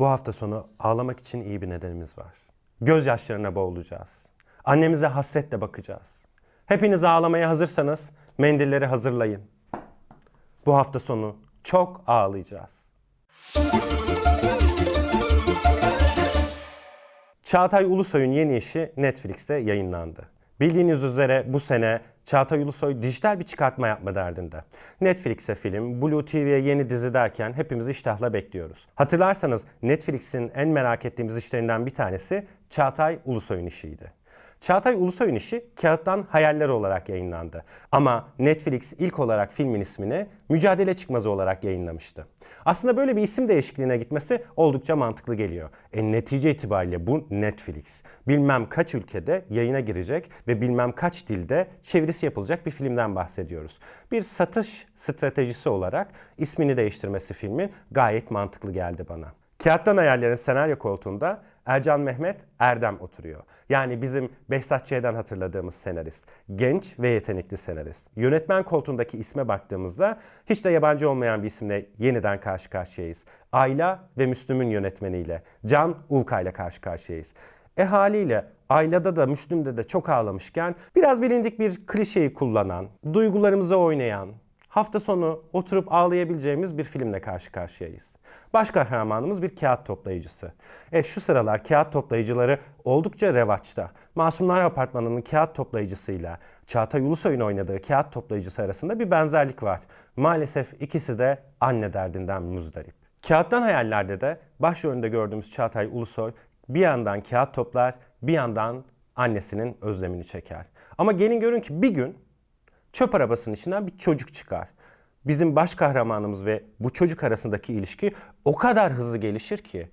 Bu hafta sonu ağlamak için iyi bir nedenimiz var. Gözyaşlarına boğulacağız. Annemize hasretle bakacağız. Hepiniz ağlamaya hazırsanız mendilleri hazırlayın. Bu hafta sonu çok ağlayacağız. Çağatay Ulusoy'un yeni işi Netflix'te yayınlandı. Bildiğiniz üzere bu sene Çağatay Ulusoy dijital bir çıkartma yapma derdinde. Netflix'e film, Blue TV'ye yeni dizi derken hepimiz iştahla bekliyoruz. Hatırlarsanız Netflix'in en merak ettiğimiz işlerinden bir tanesi Çağatay Ulusoy'un işiydi. Çağatay Ulusoy'un işi kağıttan hayaller olarak yayınlandı. Ama Netflix ilk olarak filmin ismini Mücadele Çıkmazı olarak yayınlamıştı. Aslında böyle bir isim değişikliğine gitmesi oldukça mantıklı geliyor. E netice itibariyle bu Netflix. Bilmem kaç ülkede yayına girecek ve bilmem kaç dilde çevirisi yapılacak bir filmden bahsediyoruz. Bir satış stratejisi olarak ismini değiştirmesi filmin gayet mantıklı geldi bana. Kağıttan Hayaller'in senaryo koltuğunda Ercan Mehmet Erdem oturuyor. Yani bizim Behzat Ç'den hatırladığımız senarist. Genç ve yetenekli senarist. Yönetmen koltuğundaki isme baktığımızda hiç de yabancı olmayan bir isimle yeniden karşı karşıyayız. Ayla ve Müslüm'ün yönetmeniyle Can Ulkay ile karşı karşıyayız. E haliyle Ayla'da da Müslüm'de de çok ağlamışken biraz bilindik bir klişeyi kullanan, duygularımıza oynayan, hafta sonu oturup ağlayabileceğimiz bir filmle karşı karşıyayız. Baş kahramanımız bir kağıt toplayıcısı. E şu sıralar kağıt toplayıcıları oldukça revaçta. Masumlar Apartmanı'nın kağıt toplayıcısıyla Çağatay Ulusoy'un oynadığı kağıt toplayıcısı arasında bir benzerlik var. Maalesef ikisi de anne derdinden muzdarip. Kağıttan hayallerde de başrolünde gördüğümüz Çağatay Ulusoy bir yandan kağıt toplar, bir yandan annesinin özlemini çeker. Ama gelin görün ki bir gün çöp arabasının içinden bir çocuk çıkar. Bizim baş kahramanımız ve bu çocuk arasındaki ilişki o kadar hızlı gelişir ki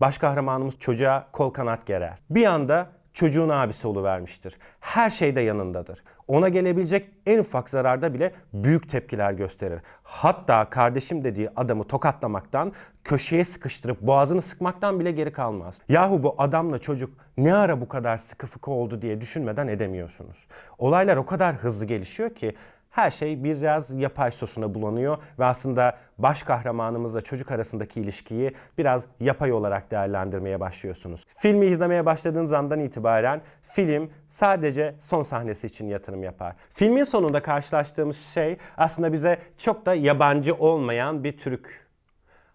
baş kahramanımız çocuğa kol kanat gerer. Bir anda çocuğun abisi oluvermiştir. Her şeyde yanındadır. Ona gelebilecek en ufak zararda bile büyük tepkiler gösterir. Hatta kardeşim dediği adamı tokatlamaktan, köşeye sıkıştırıp boğazını sıkmaktan bile geri kalmaz. Yahu bu adamla çocuk ne ara bu kadar sıkı fıkı oldu diye düşünmeden edemiyorsunuz. Olaylar o kadar hızlı gelişiyor ki her şey biraz yapay sosuna bulanıyor ve aslında baş kahramanımızla çocuk arasındaki ilişkiyi biraz yapay olarak değerlendirmeye başlıyorsunuz. Filmi izlemeye başladığınız andan itibaren film sadece son sahnesi için yatırım yapar. Filmin sonunda karşılaştığımız şey aslında bize çok da yabancı olmayan bir Türk.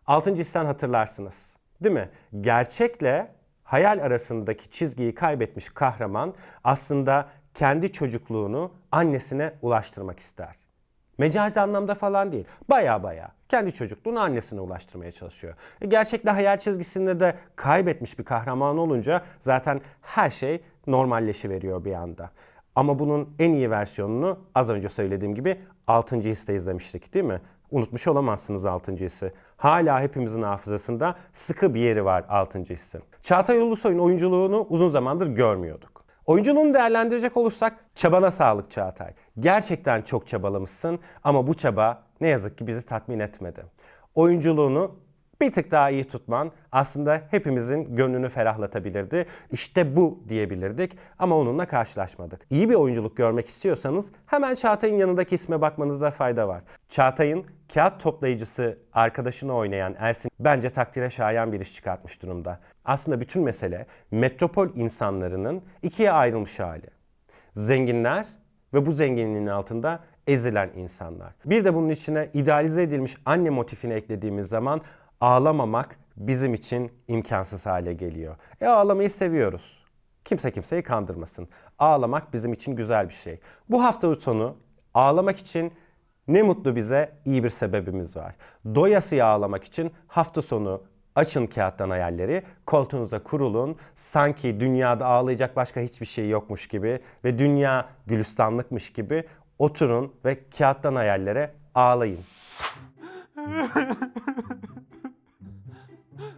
Altıncı hissen hatırlarsınız. Değil mi? Gerçekle hayal arasındaki çizgiyi kaybetmiş kahraman aslında kendi çocukluğunu annesine ulaştırmak ister. Mecazi anlamda falan değil. Baya baya kendi çocukluğunu annesine ulaştırmaya çalışıyor. E, Gerçekte hayal çizgisinde de kaybetmiş bir kahraman olunca zaten her şey normalleşiveriyor bir anda. Ama bunun en iyi versiyonunu az önce söylediğim gibi 6. hisse izlemiştik değil mi? Unutmuş olamazsınız 6. hissi. Hala hepimizin hafızasında sıkı bir yeri var 6. hissin. Çağatay Ulusoy'un oyunculuğunu uzun zamandır görmüyorduk. Oyunculuğunu değerlendirecek olursak çabana sağlık Çağatay. Gerçekten çok çabalamışsın ama bu çaba ne yazık ki bizi tatmin etmedi. Oyunculuğunu bir tık daha iyi tutman aslında hepimizin gönlünü ferahlatabilirdi. İşte bu diyebilirdik ama onunla karşılaşmadık. İyi bir oyunculuk görmek istiyorsanız hemen Çağatay'ın yanındaki isme bakmanızda fayda var. Çağatay'ın kağıt toplayıcısı arkadaşını oynayan Ersin bence takdire şayan bir iş çıkartmış durumda. Aslında bütün mesele metropol insanlarının ikiye ayrılmış hali. Zenginler ve bu zenginliğin altında ezilen insanlar. Bir de bunun içine idealize edilmiş anne motifini eklediğimiz zaman ağlamamak bizim için imkansız hale geliyor. E ağlamayı seviyoruz. Kimse kimseyi kandırmasın. Ağlamak bizim için güzel bir şey. Bu hafta sonu ağlamak için ne mutlu bize iyi bir sebebimiz var. Doyasıya ağlamak için hafta sonu açın kağıttan hayalleri, koltuğunuza kurulun. Sanki dünyada ağlayacak başka hiçbir şey yokmuş gibi ve dünya gülistanlıkmış gibi oturun ve kağıttan hayallere ağlayın.